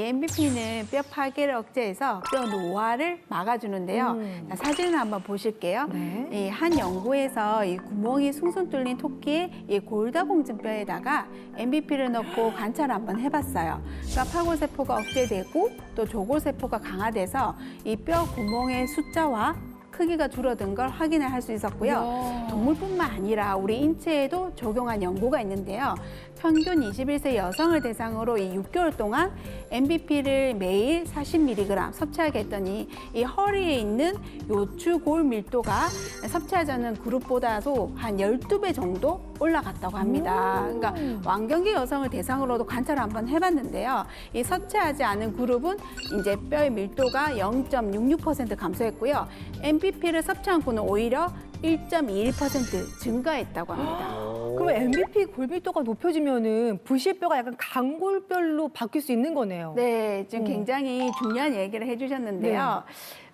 MBP는 뼈 파괴를 억제해서 뼈 노화를 막아주는데요. 음. 자, 사진을 한번 보실게요. 네. 이한 연구에서 이 구멍이 숭숭 뚫린 토끼의 이 골다공증 뼈에다가 MBP를 넣고 관찰을 한번 해봤어요. 그러니까 파골세포가 억제되고 또 조골세포가 강화돼서 이 뼈 구멍의 숫자와 크기가 줄어든 걸 확인을 할 수 있었고요. 동물뿐만 아니라 우리 인체에도 적용한 연구가 있는데요. 평균 21세 여성을 대상으로 이 6개월 동안 MBP를 매일 40mg 섭취하게 했더니 이 허리에 있는 요추골 밀도가 섭취하자는 그룹보다도 한 12배 정도 올라갔다고 합니다. 그러니까 왕경기 여성을 대상으로도 관찰을 한번 해봤는데요. 이 섭취하지 않은 그룹은 이제 뼈의 밀도가 0.66% 감소했고요. MBP 를 섭취한 군은 오히려 1.21% 증가했다고 합니다. 그럼 MVP 골밀도가 높여지면은 부실뼈가 약간 강골뼈로 바뀔 수 있는 거네요. 네, 지금 음. 굉장히 중요한 얘기를 해주셨는데요.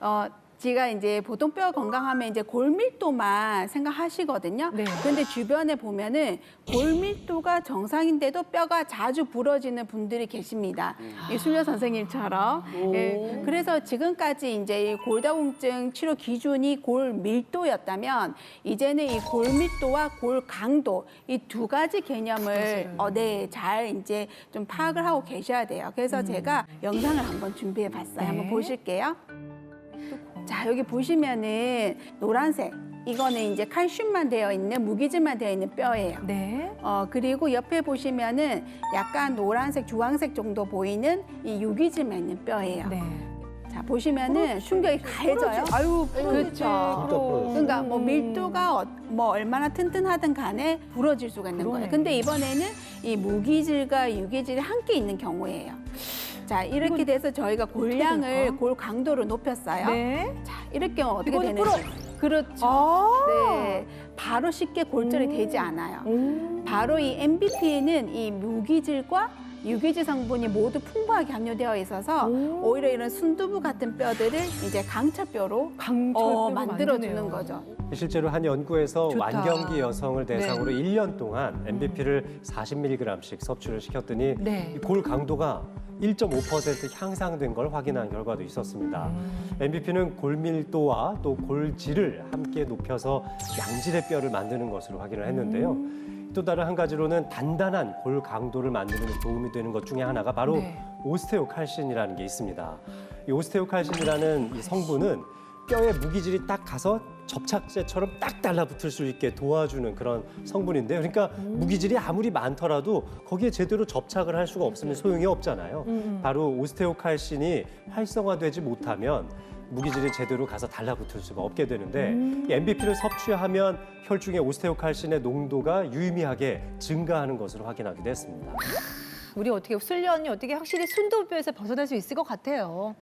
어, 제가 이제 보통 뼈 건강하면 이제 골밀도만 생각하시거든요. 네. 그런데 주변에 보면은 골밀도가 정상인데도 뼈가 자주 부러지는 분들이 계십니다. 이 수녀 선생님처럼. 예, 그래서 지금까지 이제 이 골다공증 치료 기준이 골밀도였다면 이제는 이 골밀도와 골강도 이 두 가지 개념을 어, 네, 잘 이제 좀 파악을 하고 계셔야 돼요. 그래서 제가 영상을 한번 준비해 봤어요. 네. 한번 보실게요. 자, 여기 보시면은 노란색. 이거는 이제 칼슘만 되어 있는 무기질만 되어 있는 뼈예요. 네. 어, 그리고 옆에 보시면은 약간 노란색, 주황색 정도 보이는 이 유기질만 있는 뼈예요. 네. 자, 보시면은 충격이 가해져요. 아유, 그렇죠. 그러니까 뭐 음. 밀도가 어- 뭐 얼마나 튼튼하든 간에 부러질 수가 있는 그러네. 거예요. 근데 이번에는 이 무기질과 유기질이 함께 있는 경우예요. 자, 이렇게 돼서 저희가 골량을? 골 강도를 높였어요. 네. 자, 이렇게 하면 어떻게 이거는 되는지. 그렇죠. 아. 네. 바로 쉽게 골절이 음. 되지 않아요. 음. 바로 이 MBP에는 이 무기질과 유기질 성분이 모두 풍부하게 함유되어 있어서 오. 오히려 이런 순두부 같은 뼈들을 이제 강철뼈로 강철뼈로 어, 만들어주는. 거죠. 실제로 한 연구에서 좋다. 완경기 여성을 네. 대상으로 일 1년 동안 MBP를 40mg씩 섭취를 시켰더니 네. 이골 강도가 1.5% 향상된 걸 확인한 결과도 있었습니다. 음. MBP는 골밀도와 또 골질을 함께 높여서 양질의 뼈를 만드는 것으로 확인을 했는데요. 음. 또 다른 한 가지로는 단단한 골 강도를 만드는 데 도움이 되는 것 중에 하나가 바로 네. 오스테오칼신이라는 게 있습니다. 이 오스테오칼신이라는 이 성분은 뼈에 무기질이 딱 가서 접착제처럼 딱 달라붙을 수 있게 도와주는 그런 성분인데요. 그러니까 무기질이 아무리 많더라도 거기에 제대로 접착을 할 수가 없으면 소용이 없잖아요. 음. 바로 오스테오칼신이 활성화되지 못하면 무기질이 제대로 가서 달라붙을 수가 없게 되는데 이 MBP를 섭취하면 혈중의 오스테오칼신의 농도가 유의미하게 증가하는 것으로 확인하게 됐습니다. 우리 어떻게 술련이 어떻게 확실히 순두부뼈에서 벗어날 수 있을 것 같아요.